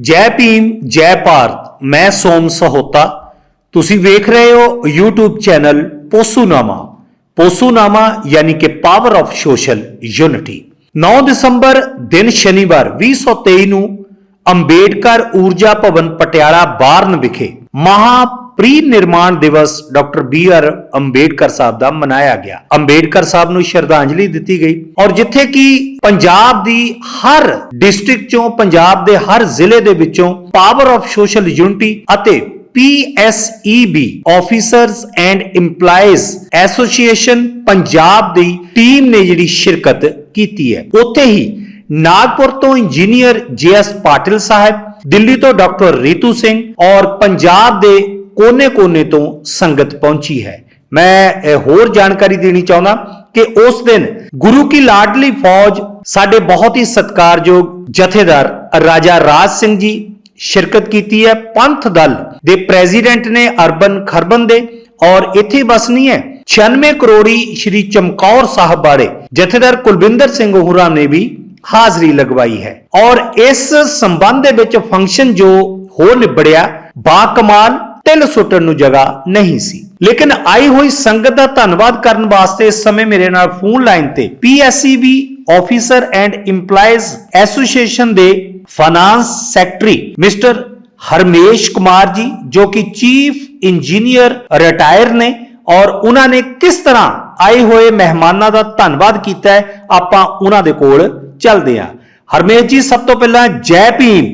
ਜੈ ਭੀਮ, ਜੈ ਭਾਰਤ, ਮੈਂ ਸੋਮ ਸਹੋਤਾ। ਤੁਸੀਂ ਵੇਖ ਰਹੇ ਹੋ YouTube ਚੈਨਲ ਪੋਸੂਨਾਮਾ। ਪੋਸੂਨਾਮਾ ਯਾਨੀ ਕਿ ਪਾਵਰ ਆਫ ਸੋਸ਼ਲ ਯੂਨਿਟੀ 9 ਦਸੰਬਰ, ਦਿਨ ਸ਼ਨੀਵਾਰ 2023 ਨੂੰ ਅੰਬੇਡਕਰ ਊਰਜਾ ਭਵਨ ਪਟਿਆਲਾ, ਬਾਰਨ ਵਿਖੇ ਮਹਾ ਪ੍ਰੀ ਨਿਰਮਾਣ ਦਿਵਸ doctor B R Ambedkar Sahib ਦਾ ਮਨਾਇਆ ਗਿਆ। ਅੰਬੇਡਕਰ ਸਾਹਿਬ ਨੂੰ ਸ਼ਰਧਾਂਜਲੀ ਦਿੱਤੀ ਗਈ ਔਰ ਜਿੱਥੇ ਕਿ ਪੰਜਾਬ ਦੀ ਹਰ ਡਿਸਟ੍ਰਿਕਟ ਚੋਂ, ਪੰਜਾਬ ਦੇ ਹਰ ਜ਼ਿਲ੍ਹੇ ਦੇ ਵਿੱਚੋਂ ਪਾਵਰ ਆਫ ਸੋਸ਼ਲ ਯੂਨਿਟੀ ਅਤੇ PSEB officers and EMPLOYEES association Punjab the team ਨੇ ਜਿਹੜੀ ਸ਼ਿਰਕਤ ਕੀਤੀ ਹੈ। ਉੱਥੇ ਹੀ ਨਾਗਪੁਰ ਤੋਂ ਇੰਜੀਨੀਅਰ ਜੀਐਸ ਪਾਟਿਲ ਸਾਹਿਬ ਦਿੱਲੀ ਤੋਂ ਡਾਕਟਰ ਰੀਤੂ ਸਿੰਘ ਔਰ ਪੰਜਾਬ ਦੇ ਕੋਨੇ-ਕੋਨੇ ਤੋਂ ਸੰਗਤ ਪਹੁੰਚੀ ਹੈ। ਮੈਂ ਹੋਰ ਜਾਣਕਾਰੀ ਦੇਣੀ ਚਾਹੁੰਦਾ ਕਿ ਉਸ ਦਿਨ ਗੁਰੂ ਕੀ ਲਾਡਲੀ ਫੌਜ ਸਾਡੇ ਬਹੁਤ ਹੀ ਸਤਿਕਾਰਯੋਗ ਜਥੇਦਾਰ ਰਾਜਾ ਰਾਜ ਸਿੰਘ ਜੀ ਸ਼ਿਰਕਤ ਕੀਤੀ ਹੈ। ਪੰਥ ਦਲ ਦੇ ਪ੍ਰੈਜ਼ੀਡੈਂਟ ਨੇ ਅਰਬਨ ਖਰਬਨ ਦੇ ਔਰ ਇੱਥੇ ਬਸ ਨਹੀਂ ਹੈ 96 ਕਰੋੜੀ ਸ਼੍ਰੀ ਚਮਕੌਰ ਸਾਹਿਬ ਬਾੜੇ ਜਥੇਦਾਰ ਕੁਲਵਿੰਦਰ ਸਿੰਘ ਹੋਰਾਂ ਨੇ ਵੀ ਹਾਜ਼ਰੀ ਲਗਵਾਈ ਹੈ। ਔਰ ਇਸ ਸੰਬੰਧ ਦੇ ਵਿੱਚ ਫੰਕਸ਼ਨ ਜੋ ਹੋ ਨਿਬੜਿਆ ਬਾ ਕਮਾਲ ਤਿਲ ਸੁੱਟਣ ਨੂੰ ਜਗ੍ਹਾ ਨਹੀਂ ਸੀ। ਲੇਕਿਨ ਆਈ ਹੋਈ ਸੰਗਤ ਦਾ ਧੰਨਵਾਦ ਕਰਨ ਵਾਸਤੇ ਇਸ ਸਮੇਂ ਮੇਰੇ ਨਾਲ ਫੋਨ ਲਾਈਨ ਤੇ PSCB officer and EMPLOYEES association ਦੇ finance secretary mister Harmesh Kumar ji, ਜੋ ਕਿ ਚੀਫ ਇੰਜੀਨੀਅਰ ਰਿਟਾਇਰ ਨੇ ਔਰ ਉਹਨਾਂ ਨੇ ਕਿਸ ਤਰ੍ਹਾਂ ਆਏ ਹੋਏ ਮਹਿਮਾਨਾਂ ਦਾ ਧੰਨਵਾਦ ਕੀਤਾ ਹੈ, ਆਪਾਂ ਉਹਨਾਂ ਦੇ ਕੋਲ ਚੱਲਦੇ ਹਾਂ ਹਰਮੇਸ਼ ਜੀ ਸਭ ਤੋਂ ਪਹਿਲਾਂ ਜੈ ਭੀਮ।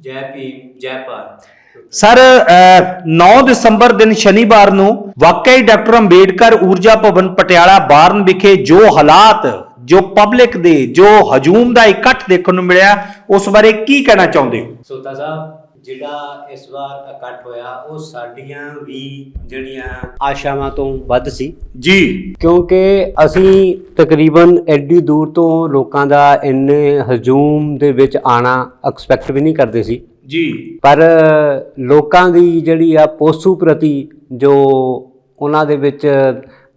ਜੈ ਭੀਮ ਜੈ ਭਾਰਤ। ਸਰ ਅਹ, 9 ਦਸੰਬਰ ਦਿਨ ਸ਼ਨੀਵਾਰ ਨੂੰ ਵਾਕਈ ਡਾਕਟਰ ਅੰਬੇਡਕਰ ਊਰਜਾ ਭਵਨ ਪਟਿਆਲਾ ਬਾਰਨ ਵਿਖੇ ਜੋ ਹਾਲਾਤ ਜੋ ਪਬਲਿਕ ਦੇ ਜੋ ਹਜੂਮ ਦਾ ਇਕੱਠ ਦੇਖਣ ਨੂੰ ਮਿਲਿਆ ਉਸ ਬਾਰੇ ਕੀ ਕਹਿਣਾ ਚਾਹੁੰਦੇ ਹੋ? ਸੋਤਾ ਸਾਹਿਬ ਜਿਹੜਾ ਇਸ ਵਾਰ ਇਕੱਠ ਹੋਇਆ ਉਹ ਸਾਡੀਆਂ ਵੀ ਜਿਹੜੀਆਂ ਆਸ਼ਾਵਾਂ ਤੋਂ ਵੱਧ ਸੀ। ਜੀ। ਕਿਉਂਕਿ ਅਸੀਂ ਤਕਰੀਬਨ ਐਡੀ ਦੂਰ ਤੋਂ ਲੋਕਾਂ ਦਾ ਇੰਨੇ ਹਜੂਮ ਦੇ ਵਿੱਚ ਆਣਾ ਐਕਸਪੈਕਟ ਵੀ ਨਹੀਂ ਕਰਦੇ ਸੀ। ਜੀ। ਪਰ ਲੋਕਾਂ ਦੀ ਜਿਹੜੀ ਆ ਪੋਸੂ ਪ੍ਰਤੀ ਜੋ ਉਹਨਾਂ ਦੇ ਵਿੱਚ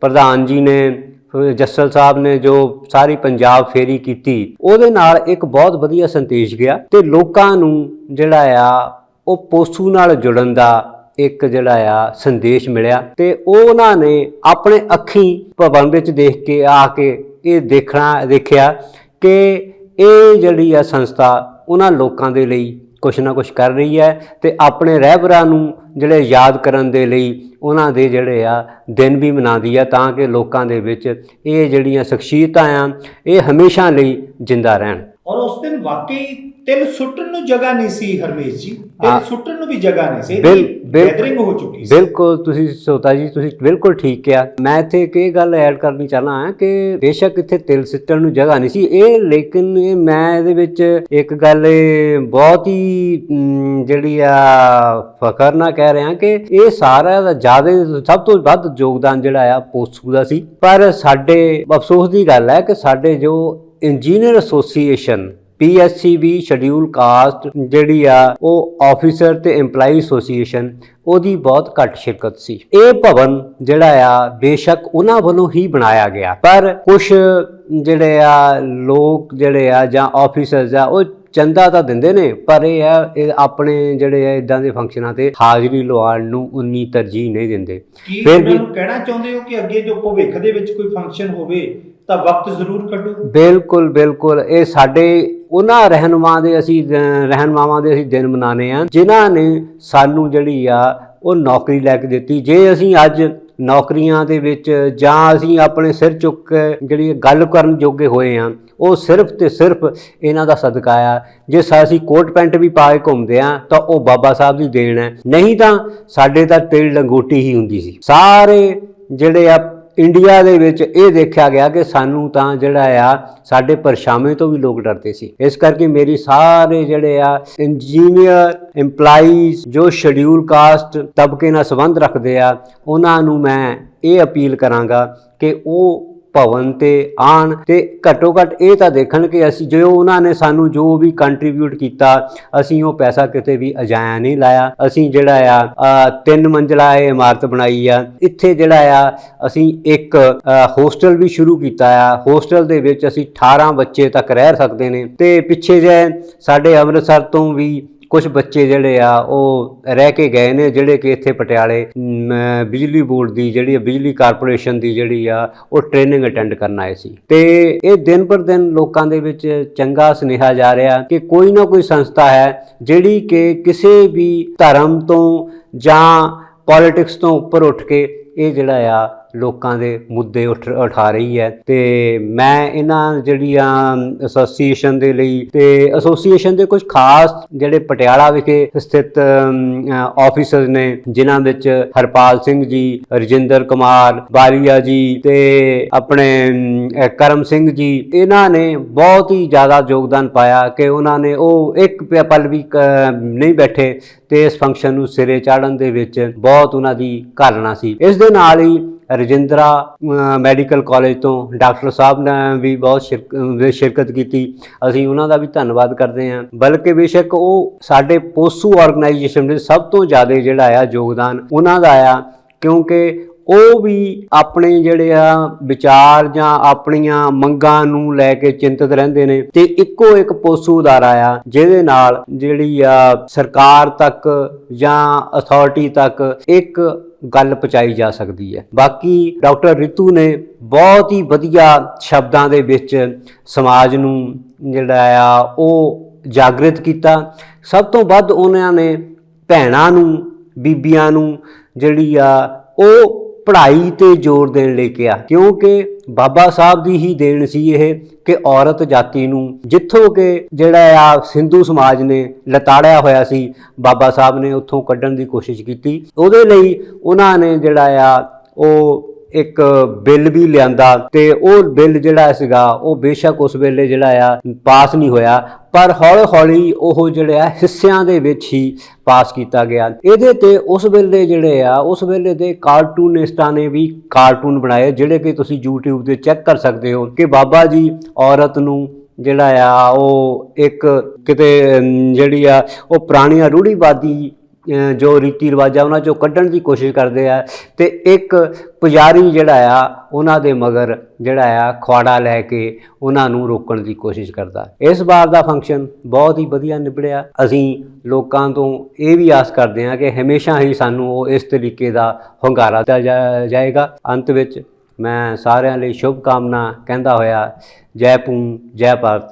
ਪ੍ਰਧਾਨ ਜੀ ਨੇ ਜੱਸਲ ਸਾਹਿਬ ਨੇ ਜੋ ਸਾਰੀ ਪੰਜਾਬ ਫੇਰੀ ਕੀਤੀ, ਉਹਦੇ ਨਾਲ ਇੱਕ ਬਹੁਤ ਵਧੀਆ ਸੰਦੇਸ਼ ਗਿਆ ਤੇ ਲੋਕਾਂ ਨੂੰ ਜਿਹੜਾ ਆ, ਉਹ ਪੋਸੂ ਨਾਲ ਜੁੜਨ ਦਾ ਇੱਕ ਜਿਹੜਾ ਆ ਸੰਦੇਸ਼ ਮਿਲਿਆ ਤੇ ਉਹਨਾਂ ਨੇ ਆਪਣੇ ਅੱਖੀਂ ਭਵਨ ਵਿੱਚ ਦੇਖ ਕੇ ਆ ਕੇ ਇਹ ਦੇਖਣਾ, ਦੇਖਿਆ ਕਿ ਇਹ ਜਿਹੜੀ ਆ ਸੰਸਥਾ ਉਹਨਾਂ ਲੋਕਾਂ ਦੇ ਲਈ ਕੁਛ ਨਾ ਕੁਛ ਕਰ ਰਹੀ ਹੈ ਤੇ ਆਪਣੇ ਰਹਿਬਰਾਂ ਨੂੰ ਜਿਹੜੇ ਯਾਦ ਕਰਨ ਦੇ ਲਈ ਉਹਨਾਂ ਦੇ ਜਿਹੜੇ ਆ ਦਿਨ ਵੀ ਮਨਾਉਂਦੀ ਆ ਤਾਂ ਕਿ ਲੋਕਾਂ ਦੇ ਵਿੱਚ ਇਹ ਜਿਹੜੀਆਂ ਸ਼ਖਸੀਅਤਾਂ ਆ, ਇਹ ਹਮੇਸ਼ਾ ਲਈ ਜਿੰਦਾ ਰਹਿਣ। ਔਰ ਉਸ ਦਿਨ ਵਾਕਈ ਤਿਲ ਸੁੱਟਣ ਨੂੰ ਜਗ੍ਹਾ ਨਹੀਂ ਸੀ ਹਰਮੇਸ਼ ਜੀ। ਤਿਲ ਸੁੱਟਣ ਨੂੰ ਵੀ ਜਗ੍ਹਾ ਨਹੀਂ ਸੀ ਗੈਦਰਿੰਗ ਹੋ ਚੁੱਕੀ ਸੀ। ਬਿਲਕੁਲ ਤੁਸੀਂ ਸੋਤਾ ਜੀ ਤੁਸੀਂ ਬਿਲਕੁਲ ਠੀਕ ਕਿਹਾ। ਮੈਂ ਇੱਥੇ ਇੱਕ ਇਹ ਗੱਲ ਐਡ ਕਰਨੀ ਚਾਹਨਾ ਹਾਂ ਕਿ ਬੇਸ਼ੱਕ ਇੱਥੇ ਤਿਲ ਸਿੱਟਣ ਨੂੰ ਜਗ੍ਹਾ ਨਹੀਂ ਸੀ। ਇਹ ਲੇਕਿਨ ਇਹ ਮੈਂ ਇਹਦੇ ਵਿੱਚ ਇੱਕ ਗੱਲ ਬਹੁਤ ਹੀ ਜਿਹੜੀ ਆ ਫਖਰ ਨਾਲ ਕਹਿ ਰਿਹਾ ਕਿ ਇਹ ਸਾਰਾ ਦਾ ਜ਼ਿਆਦਾ ਸਭ ਤੋਂ ਵੱਧ ਯੋਗਦਾਨ ਜਿਹੜਾ ਆ ਪੋਸਟੂ ਦਾ ਸੀ। ਪਰ ਸਾਡੇ ਅਫਸੋਸ ਦੀ ਗੱਲ ਹੈ ਕਿ ਸਾਡੇ ਜੋ engineer association PSCB schedule caste ਜਿਹੜੀ ਆ ਉਹ ਆਫੀਸਰ ਤੇ EMPLOYEE ਐਸੋਸੀਏਸ਼ਨ ਉਹਦੀ ਬਹੁਤ ਘੱਟ ਸ਼ਿਰਕਤ ਸੀ। ਇਹ ਭਵਨ ਜਿਹੜਾ ਆ ਬੇਸ਼ੱਕ ਉਹਨਾਂ ਵੱਲੋਂ ਹੀ ਬਣਾਇਆ ਗਿਆ। ਪਰ ਕੁਝ ਜਿਹੜੇ ਆ ਲੋਕ ਜਿਹੜੇ ਆ ਜਾਂ ਆਫੀਸਰਸ ਆ ਉਹ ਚੰਦਾ ਤਾਂ ਦਿੰਦੇ ਨੇ ਪਰ ਇਹ ਆ ਇਹ ਆਪਣੇ ਜਿਹੜੇ ਆ ਇਦਾਂ ਦੇ ਫੰਕਸ਼ਨਾਂ ਤੇ ਹਾਜ਼ਰੀ ਲਵਾਉਣ ਨੂੰ ਉਨੀ ਤਰਜੀਹ ਨਹੀਂ ਦਿੰਦੇ। ਫਿਰ ਵੀ ਕਹਿਣਾ ਚਾਹੁੰਦੇ ਹੋ ਕਿ ਅੱਗੇ ਜੋ ਭਵਿੱਖ ਦੇ ਵਿੱਚ ਕੋਈ ਫੰਕਸ਼ਨ ਹੋਵੇ ਤਾਂ ਵਕਤ ਜ਼ਰੂਰ ਕੱਢੋ। ਬਿਲਕੁਲ ਬਿਲਕੁਲ। ਇਹ ਸਾਡੇ ਉਹਨਾਂ ਰਹਿਨੁਮਾ ਦੇ ਅਸੀਂ ਅਹ, ਦੇ ਅਸੀਂ ਦਿਨ ਮਨਾਣੇ ਆ ਜਿਨ੍ਹਾਂ ਨੇ ਸਾਨੂੰ ਜਿਹੜੀ ਆ ਉਹ ਨੌਕਰੀ ਲੈ ਕੇ ਦਿੱਤੀ। ਜੇ ਅਸੀਂ ਅੱਜ ਨੌਕਰੀਆਂ ਦੇ ਵਿੱਚ ਜਾਂ ਅਸੀਂ ਆਪਣੇ ਸਿਰ ਚੁੱਕ ਕੇ ਜਿਹੜੀ ਗੱਲ ਕਰਨ ਜੋਗੇ ਹੋਏ ਆ ਉਹ ਸਿਰਫ ਤੇ ਸਿਰਫ ਇਹਨਾਂ ਦਾ ਸਦਕਾ ਆ। ਜੇ ਅਸੀਂ ਕੋਟ ਪੈਂਟ ਵੀ ਪਾ ਕੇ ਘੁੰਮਦੇ ਆ ਤਾਂ ਉਹ ਬਾਬਾ ਸਾਹਿਬ ਦੀ ਦੇਣ ਹੈ। ਨਹੀਂ ਤਾਂ ਸਾਡੇ ਤਾਂ ਤਿਲ ਲੰਗੋਟੀ ਹੀ ਹੁੰਦੀ ਸੀ। ਸਾਰੇ ਜਿਹੜੇ ਆ ਇੰਡੀਆ ਦੇ ਵਿੱਚ ਇਹ ਦੇਖਿਆ ਗਿਆ ਕਿ ਸਾਨੂੰ ਤਾਂ ਜਿਹੜਾ ਆ, ਸਾਡੇ ਪਰਛਾਵੇਂ ਤੋਂ ਵੀ ਲੋਕ ਡਰਦੇ ਸੀ। ਇਸ ਕਰਕੇ ਮੇਰੀ ਸਾਰੇ ਜਿਹੜੇ ਆ ਇੰਜੀਨੀਅਰ EMPLOYEES, ਜੋ ਸ਼ਡਿਊਲ ਕਾਸਟ ਤਬਕੇ ਨਾਲ ਸੰਬੰਧ ਰੱਖਦੇ ਆ, ਉਹਨਾਂ ਨੂੰ ਮੈਂ ਇਹ ਅਪੀਲ ਕਰਾਂਗਾ ਕਿ ਉਹ ਭਵਨ ਤੇ ਆਣ ਤੇ ਘੱਟੋ ਘੱਟ ਇਹ ਤਾਂ ਦੇਖਣ ਕਿ ਅਸੀਂ ਜੋ ਉਹਨਾਂ ਨੇ ਸਾਨੂੰ ਜੋ ਵੀ ਕੰਟਰੀਬਿਊਟ ਕੀਤਾ, ਅਸੀਂ ਉਹ ਪੈਸਾ ਕਿਤੇ ਵੀ ਅਜਾਇਆ ਨਹੀਂ ਲਾਇਆ। ਅਸੀਂ ਜਿਹੜਾ ਆ ਤਿੰਨ ਮੰਜ਼ਲਾ ਇਹ ਇਮਾਰਤ ਬਣਾਈ ਆ। ਇੱਥੇ ਜਿਹੜਾ ਆ, ਅਸੀਂ ਇੱਕ ਹੋਸਟਲ ਵੀ ਸ਼ੁਰੂ ਕੀਤਾ ਆ। ਹੋਸਟਲ ਦੇ ਵਿੱਚ ਅਸੀਂ 18 ਬੱਚੇ ਤੱਕ ਰਹਿ ਸਕਦੇ ਨੇ। ਤੇ ਪਿੱਛੇ ਜੇ ਸਾਡੇ ਅੰਮ੍ਰਿਤਸਰ ਤੋਂ ਵੀ ਕੁਝ ਬੱਚੇ ਜਿਹੜੇ ਆ ਉਹ ਰਹਿ ਕੇ ਗਏ ਨੇ ਜਿਹੜੇ ਕਿ ਇੱਥੇ ਪਟਿਆਲੇ ਬਿਜਲੀ ਬੋਰਡ ਦੀ ਜਿਹੜੀ ਆ, ਬਿਜਲੀ ਕਾਰਪੋਰੇਸ਼ਨ ਦੀ ਜਿਹੜੀ ਆ ਉਹ ਟ੍ਰੇਨਿੰਗ ਅਟੈਂਡ ਕਰਨ ਆਏ ਸੀ। ਤੇ ਇਹ ਦਿਨ ਪਰ ਦਿਨ ਲੋਕਾਂ ਦੇ ਵਿੱਚ ਚੰਗਾ ਸੁਨੇਹਾ ਜਾ ਰਿਹਾ ਕਿ ਕੋਈ ਨਾ ਕੋਈ ਸੰਸਥਾ ਹੈ ਜਿਹੜੀ ਕਿ ਕਿਸੇ ਵੀ ਧਰਮ ਤੋਂ ਜਾਂ ਪੋਲਿਟਿਕਸ ਤੋਂ ਉੱਪਰ ਉੱਠ ਕੇ ਇਹ ਜਿਹੜਾ ਆ ਲੋਕਾਂ ਦੇ ਮੁੱਦੇ ਉੱਠ ਉਠਾ ਰਹੀ ਹੈ ਤੇ ਮੈਂ ਇਹਨਾਂ ਜਿਹੜੀਆਂ ਐਸੋਸੀਏਸ਼ਨ ਦੇ ਲਈ ਤੇ ਐਸੋਸੀਏਸ਼ਨ ਦੇ ਕੁਝ ਖਾਸ ਜਿਹੜੇ ਪਟਿਆਲਾ ਵਿਖੇ ਸਥਿਤ ਆਫੀਸਰਸ ਨੇ, ਜਿਨ੍ਹਾਂ ਵਿੱਚ ਹਰਪਾਲ ਸਿੰਘ ਜੀ, ਰਜਿੰਦਰ ਕੁਮਾਰ ਬਾਲੀਆ ਜੀ ਤੇ ਆਪਣੇ ਕਰਮ ਸਿੰਘ ਜੀ, ਇਹਨਾਂ ਨੇ ਬਹੁਤ ਹੀ ਜ਼ਿਆਦਾ ਯੋਗਦਾਨ ਪਾਇਆ ਕਿ ਉਹਨਾਂ ਨੇ ਉਹ ਇੱਕ ਪਲ ਵੀ ਨਹੀਂ ਬੈਠੇ ਤੇ ਇਸ ਫੰਕਸ਼ਨ ਨੂੰ ਸਿਰੇ ਚਾੜਨ ਦੇ ਵਿੱਚ ਬਹੁਤ ਉਹਨਾਂ ਦੀ ਘਾਲਣਾ ਸੀ। ਇਸ ਦੇ ਨਾਲ ਹੀ ਰਜਿੰਦਰਾ ਮੈਡੀਕਲ ਕਾਲਜ ਤੋਂ ਡਾਕਟਰ ਸਾਹਿਬ ਨੇ ਵੀ ਬਹੁਤ ਸ਼ਿਰਕ- ਸ਼ਿਰਕਤ ਕੀਤੀ। ਅਸੀਂ ਉਹਨਾਂ ਦਾ ਵੀ ਧੰਨਵਾਦ ਕਰਦੇ ਹਾਂ। ਬਲਕਿ ਬੇਸ਼ੱਕ ਉਹ ਸਾਡੇ ਪੋਸੂ ਆਰਗੇਨਾਈਜੇਸ਼ਨ ਦੇ ਸਭ ਤੋਂ ਜ਼ਿਆਦਾ ਜਿਹੜਾ ਆ ਯੋਗਦਾਨ ਉਹਨਾਂ ਦਾ ਆ, ਕਿਉਂਕਿ ਉਹ ਵੀ ਆਪਣੇ ਜਿਹੜੇ ਆ ਵਿਚਾਰ ਜਾਂ ਆਪਣੀਆਂ ਮੰਗਾਂ ਨੂੰ ਲੈ ਕੇ ਚਿੰਤਤ ਰਹਿੰਦੇ ਨੇ। ਤੇ ਇੱਕੋ ਇੱਕ ਪੋਸੂ ਅਦਾਰਾ ਆ, ਜਿਹਦੇ ਨਾਲ ਜਿਹੜੀ ਆ ਸਰਕਾਰ ਤੱਕ ਜਾਂ ਅਥਾਰਟੀ ਤੱਕ ਇੱਕ ਗੱਲ ਪਹੁੰਚਾਈ ਜਾ ਸਕਦੀ ਹੈ। ਬਾਕੀ ਡਾਕਟਰ ਰਿਤੂ ਨੇ ਬਹੁਤ ਹੀ ਵਧੀਆ ਸ਼ਬਦਾਂ ਦੇ ਵਿੱਚ ਸਮਾਜ ਨੂੰ ਜਿਹੜਾ ਆ, ਉਹ ਜਾਗਰਿਤ ਕੀਤਾ। ਸਭ ਤੋਂ ਵੱਧ ਉਹਨਾਂ ਨੇ ਭੈਣਾਂ ਨੂੰ, ਬੀਬੀਆਂ ਨੂੰ ਜਿਹੜੀ ਆ, ਉਹ ਪੜ੍ਹਾਈ ਤੇ ਜ਼ੋਰ ਦੇਣ ਲਈ ਕਿਹਾ, ਕਿਉਂਕਿ ਬਾਬਾ ਸਾਹਿਬ ਦੀ ਹੀ ਦੇਣ ਸੀ ਇਹ ਕਿ ਔਰਤ ਜਾਤੀ ਨੂੰ ਜਿੱਥੋਂ ਕਿ ਜਿਹੜਾ ਆ ਸਿੰਧੂ ਸਮਾਜ ਨੇ ਲਤਾੜਿਆ ਹੋਇਆ ਸੀ, ਬਾਬਾ ਸਾਹਿਬ ਨੇ ਉੱਥੋਂ ਕੱਢਣ ਦੀ ਕੋਸ਼ਿਸ਼ ਕੀਤੀ। ਉਹਦੇ ਲਈ ਉਹਨਾਂ ਨੇ ਜਿਹੜਾ ਆ ਉਹ ਇੱਕ ਬਿੱਲ ਵੀ ਲਿਆਂਦਾ ਤੇ ਉਹ ਬਿੱਲ ਜਿਹੜਾ ਸੀਗਾ, ਉਹ ਬੇਸ਼ੱਕ ਉਸ ਵੇਲੇ ਜਿਹੜਾ ਆ, ਪਾਸ ਨਹੀਂ ਹੋਇਆ। ਪਰ ਹੌਲੀ ਹੌਲੀ ਉਹ ਜਿਹੜੇ ਆ, ਹਿੱਸਿਆਂ ਦੇ ਵਿੱਚ ਹੀ ਪਾਸ ਕੀਤਾ ਗਿਆ। ਇਹਦੇ ਤੇ ਉਸ ਵੇਲੇ ਜਿਹੜੇ ਆ, ਉਸ ਵੇਲੇ ਦੇ ਕਾਰਟੂਨਿਸਟਾਂ ਨੇ ਵੀ ਕਾਰਟੂਨ ਬਣਾਏ, ਜਿਹੜੇ ਕਿ ਤੁਸੀਂ YouTube ਤੇ ਚੈੱਕ ਕਰ ਸਕਦੇ ਹੋ ਕਿ ਬਾਬਾ ਜੀ ਔਰਤ ਨੂੰ ਜਿਹੜਾ ਆ, ਉਹ ਇੱਕ ਕਿਤੇ ਜਿਹੜੀ ਆ, ਉਹ ਪੁਰਾਣੀਆਂ ਰੂੜੀਵਾਦੀ ਜੋ ਰੀਤੀ ਰਿਵਾਜ਼ ਆ ਉਹਨਾਂ ਚੋਂ ਕੱਢਣ ਦੀ ਕੋਸ਼ਿਸ਼ ਕਰਦੇ ਆ ਤੇ ਇੱਕ ਪੁਜਾਰੀ ਜਿਹੜਾ ਆ, ਉਹਨਾਂ ਦੇ ਮਗਰ ਜਿਹੜਾ ਆ ਖਵਾੜਾ ਲੈ ਕੇ ਉਹਨਾਂ ਨੂੰ ਰੋਕਣ ਦੀ ਕੋਸ਼ਿਸ਼ ਕਰਦਾ। ਇਸ ਵਾਰ ਦਾ ਫੰਕਸ਼ਨ ਬਹੁਤ ਹੀ ਵਧੀਆ ਨਿਬੜਿਆ। ਅਸੀਂ ਲੋਕਾਂ ਤੋਂ ਇਹ ਵੀ ਆਸ ਕਰਦੇ ਹਾਂ ਕਿ ਹਮੇਸ਼ਾ ਹੀ ਸਾਨੂੰ ਉਹ ਇਸ ਤਰੀਕੇ ਦਾ ਹੁੰਗਾਰਾ ਦਿੱਤਾ ਜਾ- ਜਾਏਗਾ। ਅੰਤ ਵਿੱਚ ਮੈਂ ਸਾਰਿਆਂ ਲਈ ਸ਼ੁਭ ਕਾਮਨਾ ਕਹਿੰਦਾ ਹੋਇਆ, ਜੈ ਭੂ ਜੈ ਭਾਰਤ।